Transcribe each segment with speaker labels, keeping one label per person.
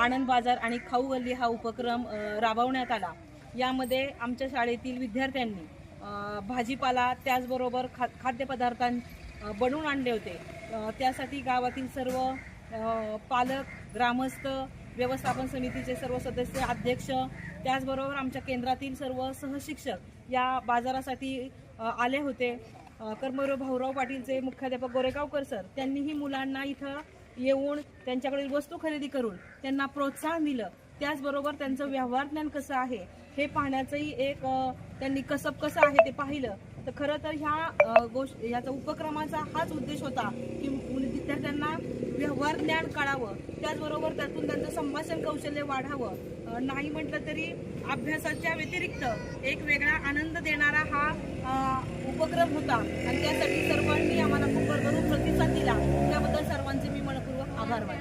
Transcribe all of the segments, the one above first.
Speaker 1: आनंद बाजार आणि खाऊ गल्ली हा उपक्रम राबवण्यात आला. यामध्ये आमच्या शाळेतील विद्यार्थ्यांनी भाजीपाला त्याचबरोबर खा खाद्यपदार्थां बनवून आणले होते. त्यासाठी गावातील सर्व पालक ग्रामस्थ व्यवस्थापन समितीचे सर्व सदस्य अध्यक्ष त्याचबरोबर आमच्या केंद्रातील सर्व सहशिक्षक या बाजारासाठी आले होते. कर्मवीर भाऊराव पाटीलचे मुख्याध्यापक गोरेगावकर सर त्यांनीही मुलांना इथं येऊन त्यांच्याकडील वस्तू खरेदी करून त्यांना प्रोत्साहन दिलं. त्याचबरोबर त्यांचं व्यवहार ज्ञान कसं आहे हे पाहण्याचंही एक त्यांनी कसब कसं आहे ते पाहिलं. तर खरं तर ह्या अ, गोष्ट याचा उपक्रमाचा हाच उद्देश होता की विद्यार्थ्यांना व्यवहार ज्ञान कळावं त्याचबरोबर त्यातून त्यांचं संभाषण कौशल्य वाढावं. नाही म्हटलं तरी अभ्यासाच्या व्यतिरिक्त एक वेगळा आनंद देणारा हा उपक्रम होता. आणि त्यासाठी सर्वांनी आम्हाला खूप भरभरून प्रतिसाद दिला. त्याबद्दल सर्व आभार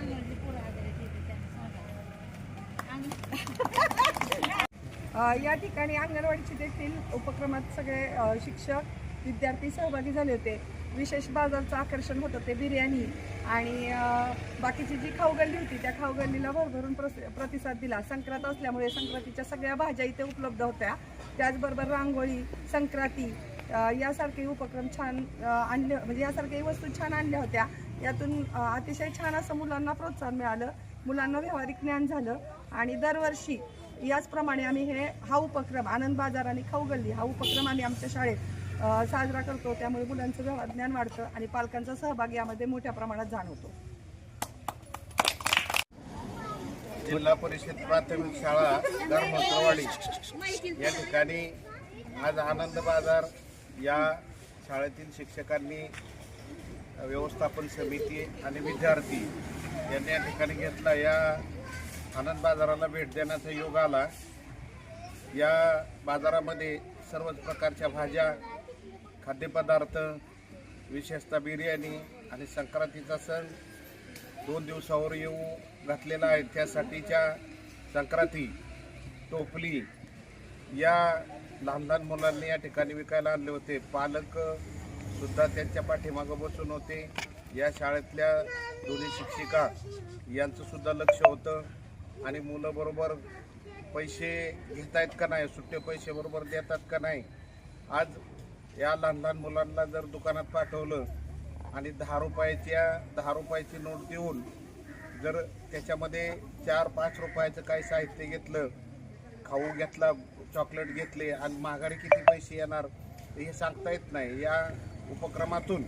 Speaker 2: या ठिकाणी अंगणवाडीचे देखील उपक्रमात सगळे शिक्षक विद्यार्थी सहभागी झाले होते. विशेष बाजारचं आकर्षण होतं ते बिर्याणी आणि बाकीची जी खाऊगल्ली होती त्या खाऊगल्लीला भरभरून प्रस- प्रतिसाद दिला. संक्रांत असल्यामुळे संक्रांतीच्या सगळ्या भाज्या इथे उपलब्ध होत्या. त्याचबरोबर रांगोळी संक्रांती यासारखे उपक्रम छान आणले म्हणजे यासारख्याही वस्तू छान आणल्या होत्या. यातून अतिशय छान असं मुलांना प्रोत्साहन मिळालं. मुलांना व्यावहारिक ज्ञान झालं. आणि दरवर्षी याचप्रमाणे आम्ही हे हा उपक्रम आनंद बाजार आणि खाऊगल्ली हा उपक्रम आम्ही आमच्या शाळेत साजरा करतो. त्यामुळे मुलांचं व्यवहार ज्ञान वाढतं आणि पालकांचा सहभाग यामध्ये मोठ्या प्रमाणात जाणवतो.
Speaker 3: जिल्हा परिषद प्राथमिक शाळा धर्मवाडी या ठिकाणी आज आनंद बाजार या शाळेतील शिक्षकांनी व्यवस्थापन समिती आणि विद्यार्थी यांनी या ठिकाणी घेतला. या आनंद बाजाराला भेट देण्याचा योग आला. या बाजारामध्ये सर्वच प्रकारच्या भाज्या खाद्यपदार्थ विशेषतः बिर्याणी आणि संक्रांतीचा सण दोन दिवसावर येऊ घातलेला आहे. त्यासाठीच्या संक्रांती टोपली या लहान लहान मुलांनी या ठिकाणी विकायला आणले होते. पालक सुद्धा त्यांच्या पाठीमागं बसून होते. या शाळेतल्या दोन्ही शिक्षिका यांचं सुद्धा लक्ष होतं. आणि मुलं बरोबर पैसे आहेत का नाही सुट्टे पैसे बरोबर देतात का नाही आज या लहान लहान मुलांना जर दुकानात पाठवलं आणि दहा रुपयाच्या दहा रुपयाची नोट देऊन जर त्याच्यामध्ये चार पाच रुपयाचं काही साहित्य घेतलं खाऊ घेतला चॉकलेट घेतले आणि महागारी किती पैसे येणार हे सांगता येत नाही. या उपक्रमातून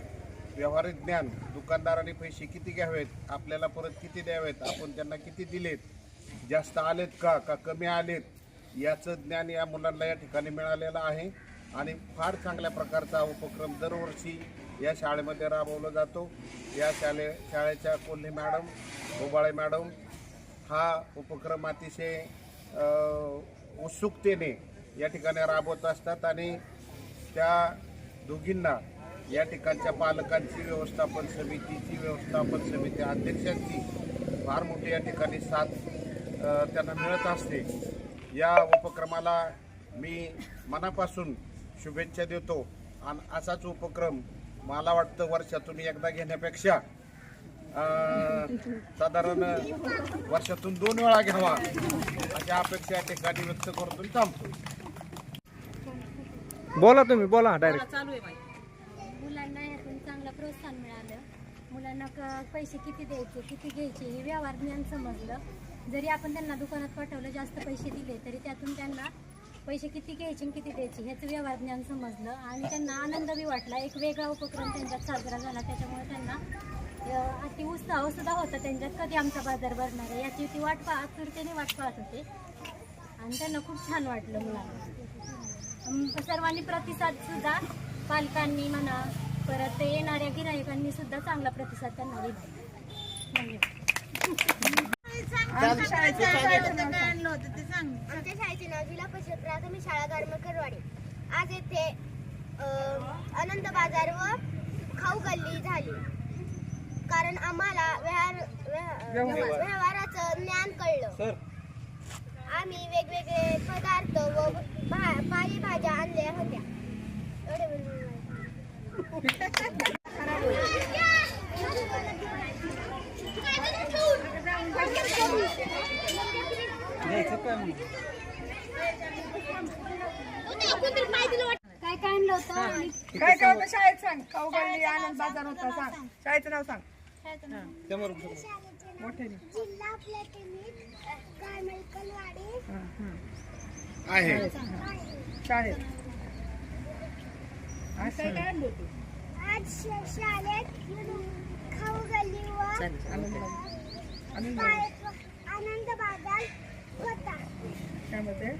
Speaker 3: व्यवहारिक ज्ञान दुकानदारांनी पैसे किती घ्यावेत आपल्याला परत किती द्यावेत आपण त्यांना किती दिलेत जास्त आलेत का का कमी आलेत याचं ज्ञान या मुलांना या ठिकाणी मिळालेलं आहे. आणि फार चांगल्या प्रकारचा उपक्रम दरवर्षी या शाळेमध्ये राबवला जातो. या शाळे शाळेच्या कोल्हे मॅडम गोबाळे मॅडम हा उपक्रम अतिशय उत्सुकतेने या ठिकाणी राबवत असतात. आणि त्या दोघींना या ठिकाणच्या पालकांची व्यवस्थापन समितीची व्यवस्थापन समिती अध्यक्षांची फार मोठी या ठिकाणी साथ त्यांना मिळत असते. या उपक्रमाला मी मनापासून शुभेच्छा देतो. आणि असाच उपक्रम मला वाटतं वर्षातून एकदा घेण्यापेक्षा अं, साधारण वर्षातून दोन वेळा घ्यावा अशी अपेक्षा या ठिकाणी व्यक्त करतो. थांबतो
Speaker 4: बोला तुम्ही बोला डायरेक्ट.
Speaker 1: चालू आहे बाई
Speaker 5: मुलांना यातून चांगलं प्रोत्साहन मिळालं. मुलांना क पैसे किती द्यायचे किती घ्यायचे हे व्यवहार ज्ञान समजलं. जरी आपण त्यांना दुकानात पाठवलं जास्त पैसे दिले तरी त्यातून त्यांना पैसे किती घ्यायचे आणि किती द्यायचे ह्याचं व्यवहार ज्ञान समजलं. आणि त्यांना आनंद बी वाटला. एक वेगळा उपक्रम त्यांच्यात साजरा झाला. त्याच्यामुळे त्यांना अति उत्साह सुद्धा होता त्यांच्यात. कधी आमचा बाजार भरणार आहे याची ती वाट पाहत आतुरतेने वाट पाहत होते. आणि त्यांना खूप छान वाटलं मुलांना. सर्वांनी प्रतिसाद सुद्धा पालकांनी म्हणा परत ते येणाऱ्या गिरायकांनी सुद्धा चांगला प्रतिसाद त्यांना दिला. धन्यवाद
Speaker 2: आमच्या शाळेचे शाळेचे नाव
Speaker 6: जिल्हा परिषद प्राथमिक शाळा धर्मकरवाडी आज येथे अ, आनंद बाजार व खाऊ गल्ली झाली. कारण आम्हाला व्यवहार व्यव-
Speaker 2: व्यवहार.
Speaker 6: व्यवहाराचं ज्ञान कळलं. आम्ही वेगवेगळे पदार्थ व भा पालेभाज्या आणल्या होत्या. एवढे
Speaker 5: काय काय आणलं होतं? आणि
Speaker 2: काय काय होतं? शाळेत सांग. खाऊ गल्ली आनंद बाजार होता सांग. शाळेचं नाव सांग. मोठ्याने
Speaker 6: जिल्हा
Speaker 3: आहे.
Speaker 2: शाळेत. काय होतं
Speaker 6: आज शाळेत खाऊ गल्ली
Speaker 2: आनंद
Speaker 6: बाजार होता
Speaker 2: त्यामध्ये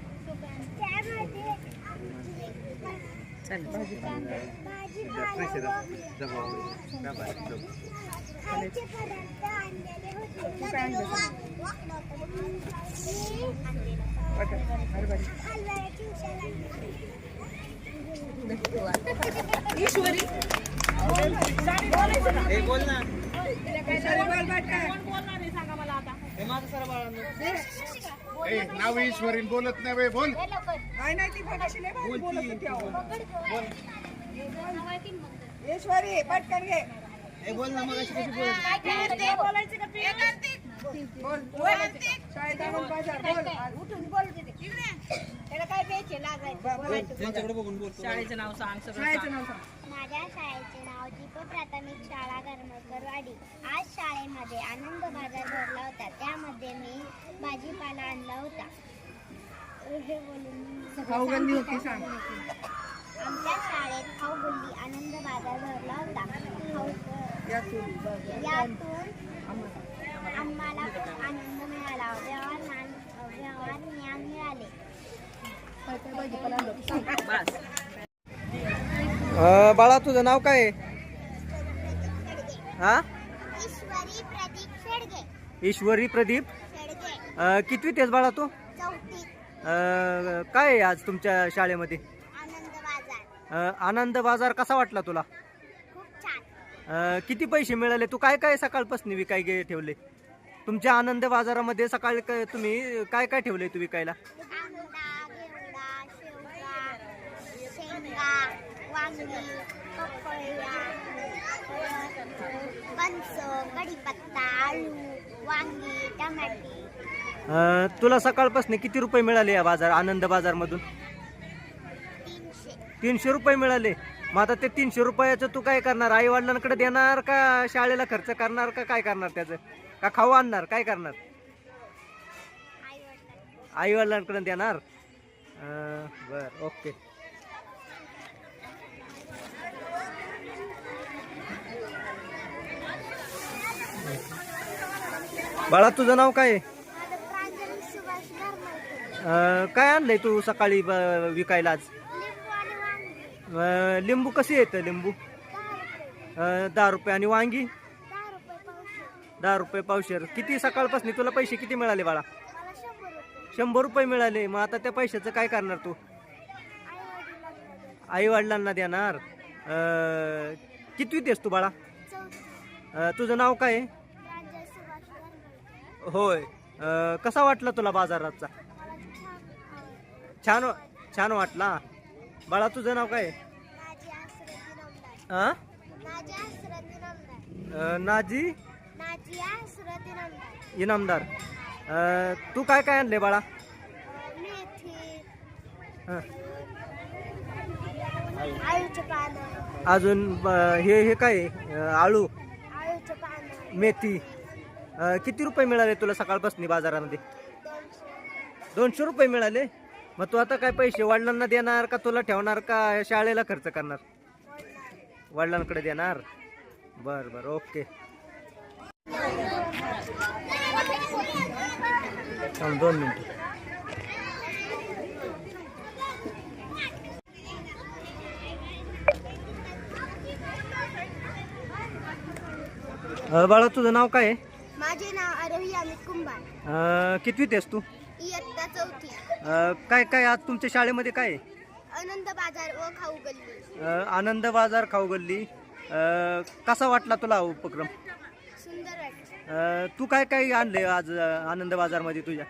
Speaker 6: खायचे पदार्थ आणलेले होते. हलव्याची.
Speaker 1: ईश्वरी
Speaker 2: बोल.
Speaker 3: नाव ईश्वरीन बोलत नाही बाई बोल.
Speaker 2: काय नाही ती नाही भारी बोलत. ईश्वरी पटकन घे बोल. बोल शाळेत आनंद बाजार. बोल. उठून बोल. त्याला काय द्यायचे? लागायचे
Speaker 1: शाळेचं नाव सांग सगळं
Speaker 2: शाळेचं
Speaker 1: सांग.
Speaker 2: नाव सांग.
Speaker 6: माझ्या शाळेचे नाव दीप प्राथमिक शाळा आज शाळेमध्ये आनंद बाजार भरला होता. त्यामध्ये मी भाजीपाला आणला होता. हे बोलून
Speaker 2: खाऊ गल्ली होती सांग.
Speaker 6: आमच्या शाळेत खाऊ गल्ली आनंद बाजार भरला होता. खाऊ
Speaker 2: यातून
Speaker 6: यातून आम्हाला खूप आनंद मिळाला. व्यवहार ज्ञान व्यवहार ज्ञान मिळाले.
Speaker 4: बाळा तुझं नाव काय? आहे हा?
Speaker 6: ईश्वरी प्रदीप
Speaker 4: कितवी तेच बाळा तू? काय आज तुमच्या शाळेमध्ये?
Speaker 6: आनंद बाजार.
Speaker 4: कसा वाटला तुला? किती पैसे मिळाले? तू काय काय सकाळपासून विकाय गे ठेवले? तुमच्या आनंद बाजारामध्ये सकाळी तुम्ही काय काय ठेवले तू विकायला?
Speaker 6: वांगी पपया कंच कढीपत्ता आलू वांगी टमाटे
Speaker 4: अ, तुला सकाळपासून किती रुपये मिळाले या बाजार आनंद बाजारमधून?
Speaker 6: तीनशे
Speaker 4: तीनशे रुपये मिळाले. मग आता ते तीनशे रुपयाचं तू काय करणार? आई वडिलांकडे देणार का शाळेला खर्च करणार का काय करणार त्याचं? का खाऊ आणणार? काय करणार?
Speaker 6: आई
Speaker 4: वडिलांकडे देणार? बर ओके. बाळा तुझं नाव काय आहे? अं, काय आणलंय तू सकाळी ब- विकायला आज?
Speaker 6: लिंबू
Speaker 4: अं, कसे येतं लिंबू?
Speaker 6: दहा रुपये
Speaker 4: अं, दहा रुपये आणि वांगी?
Speaker 6: दहा रुपये
Speaker 4: पावशेर. किती सकाळपासून तुला पैसे किती मिळाले बाळा?
Speaker 6: शंभर रुपये.
Speaker 4: मिळाले. मग आता त्या पैशाचं काय करणार तू?
Speaker 6: आई वडिलांना
Speaker 4: देणार. कितवीत आहेस तू बाळा? अं, तुझं नाव काय आहे? होय. अं, कसा वाटला तुला बाजाराचा
Speaker 6: मला छान.
Speaker 4: छान वाटला? बाळा तुझं नाव काय? आहे?
Speaker 6: नाजी
Speaker 4: अं, इनामदार. अं, तू काय काय आणले बाळा?
Speaker 6: मेथी
Speaker 4: हं.
Speaker 6: आळूचे पानं.
Speaker 4: अजून हे हे काय? आहे? अं, आळू?
Speaker 6: आळूचे पानं.
Speaker 4: मेथी. किती रुपये मिळाले तुला सकाळपासून बाजारामध्ये?
Speaker 6: दोनशे
Speaker 4: दोनशे रुपये मिळाले? मग तू आता काय पैसे वडिलांना देणार का तुला ठेवणार का? शाळेला खर्च करणार? वडिलांकडे देणार? बर बर ओके. थांब दोन मिनिट. बाळा तुझं नाव काय आहे
Speaker 6: माझे नाव आरोही अमित कुंभार
Speaker 4: अं, कितवीत आहेस तू?
Speaker 6: इयत्ता चौथी.
Speaker 4: अं, काय काय आज तुमच्या शाळेमध्ये काय आहे?
Speaker 6: आनंद बाजार व खाऊ गल्ली.
Speaker 4: अं, आनंद बाजार खाऊ गल्ली. अं, कसा वाटला तुला हा उपक्रम?
Speaker 6: सुंदर
Speaker 4: अं, तू काय काय आणले आज अं, आनंद बाजारमध्ये तुझ्या?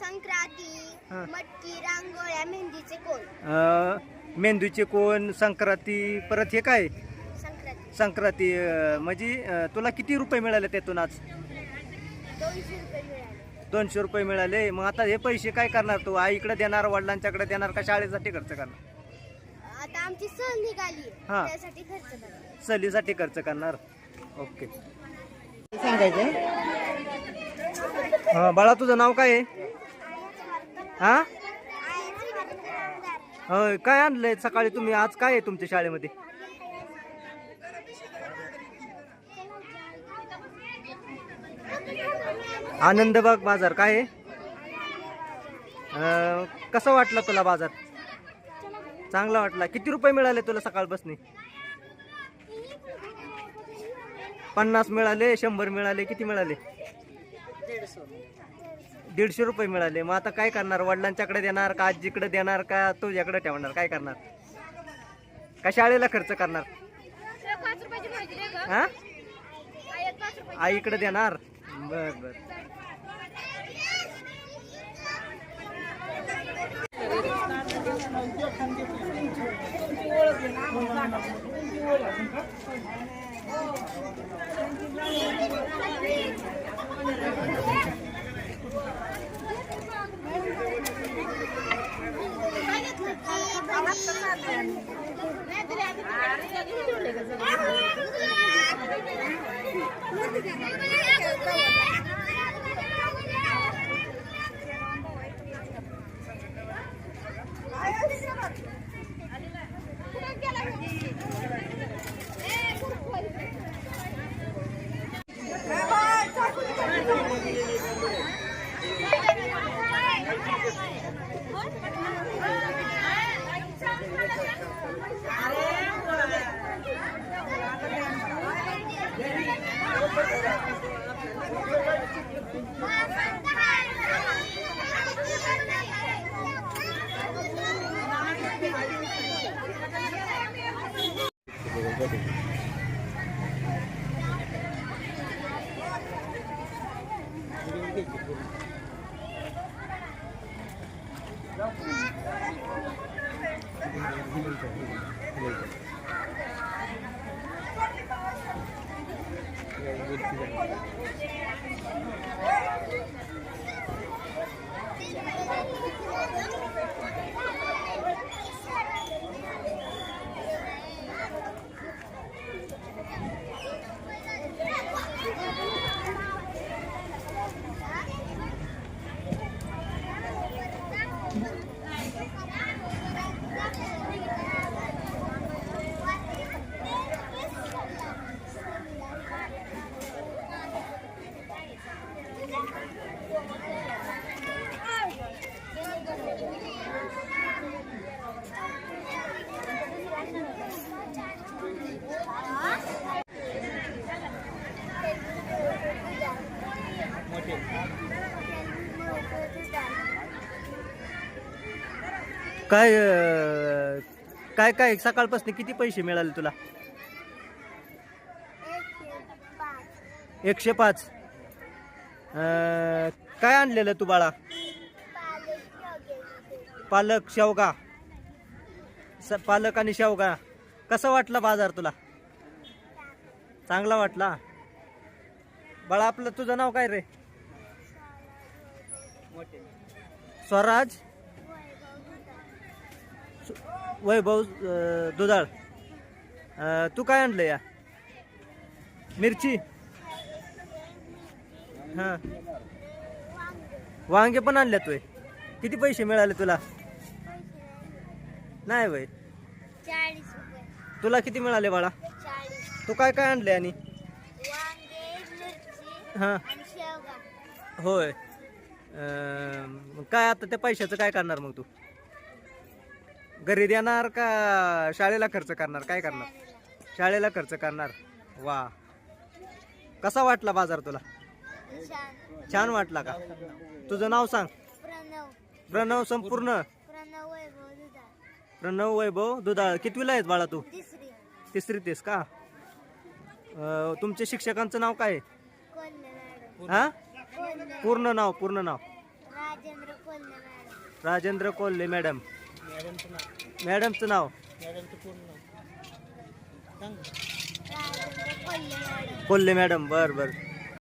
Speaker 6: संक्रांती. मटकी रांगोळ्या मेहंदीचे कोण?
Speaker 4: अं, मेंदूचे कोण संक्रांती परत हे काय?
Speaker 6: संक्रांती.
Speaker 4: संक्रांती अं, म्हणजे अं, तुला किती रुपये मिळाले त्यातून आज?
Speaker 6: दोनशे रुपये मिळाले.
Speaker 4: दोनशे रुपये मिळाले. मग आता हे पैसे काय करणार तू? आईकडे देणार वडिलांच्याकडे देणार का शाळेसाठी खर्च करणार?
Speaker 6: आता आमची सहल निघाली.
Speaker 4: हा.
Speaker 6: त्यासाठी खर्च
Speaker 4: सहलीसाठी खर्च करणार? ओके. हा बाळा तुझं नाव काय आहे? हा? होय काय आणलंय सकाळी तुम्ही? आज काय आहे तुमच्या शाळेमध्ये? आनंदबाग बाजार काय आहे? कसा वाटला तुला बाजार? चांगला वाटला. किती रुपये मिळाले तुला सकाळपासून पन्नास मिळाले शंभर मिळाले किती मिळाले? दीडशे रुपये मिळाले. मग आता काय करणार? वडिलांच्याकडे देणार का आजीकडे देणार का तुझ्याकडे ठेवणार? काय करणार? का शाळेला खर्च करणार? हा आईकडे देणार? बर बर. 哎。দেখি काय अं, काय काय सकाळपासून किती पैसे मिळाले तुला? एकशे पाच. अं, काय आणलेलं तू बाळा? पालक शेवगा. स- पालक आणि शेवगा. कसा वाटला बाजार तुला? चांगला वाटला? बाळा आपलं तुझं नाव काय रे? स्वराज. वैभव दुधाळ. तू काय आणलं या? मिरची? हा. वांगे पण आणले तू किती पैसे मिळाले तुला? नाही वय
Speaker 6: चाळीस रुपये.
Speaker 4: तुला किती मिळाले बाळा?
Speaker 6: चाळीस.
Speaker 4: तू काय काय आणले आणि?
Speaker 6: वांगे मिरची
Speaker 4: हा.
Speaker 6: आणि शेवगा.
Speaker 4: होय. अं, मग काय आता त्या पैशाचं काय करणार मग तू? घरी देणार का शाळेला खर्च करणार? काय करणार? शाळेला खर्च करणार. वा. कसा वाटला बाजार तुला?
Speaker 6: छान
Speaker 4: वाटला का? तुझं नाव सांग.
Speaker 6: प्रणव
Speaker 4: प्रणव संपूर्ण.
Speaker 6: प्रणव वैभव दुधाळ.
Speaker 4: कितवीला आहेत बाळा तू?
Speaker 6: तिसरी
Speaker 4: तिसरी तेस का? तुमच्या शिक्षकांचं नाव काय? हा? पूर्ण नाव पूर्ण नाव. राजेंद्र कोल्हे मॅडम. मॅडमचं नाव?
Speaker 6: राजेंद्र कोल्हे मॅडम
Speaker 4: कोल्हे मॅडम बर बर.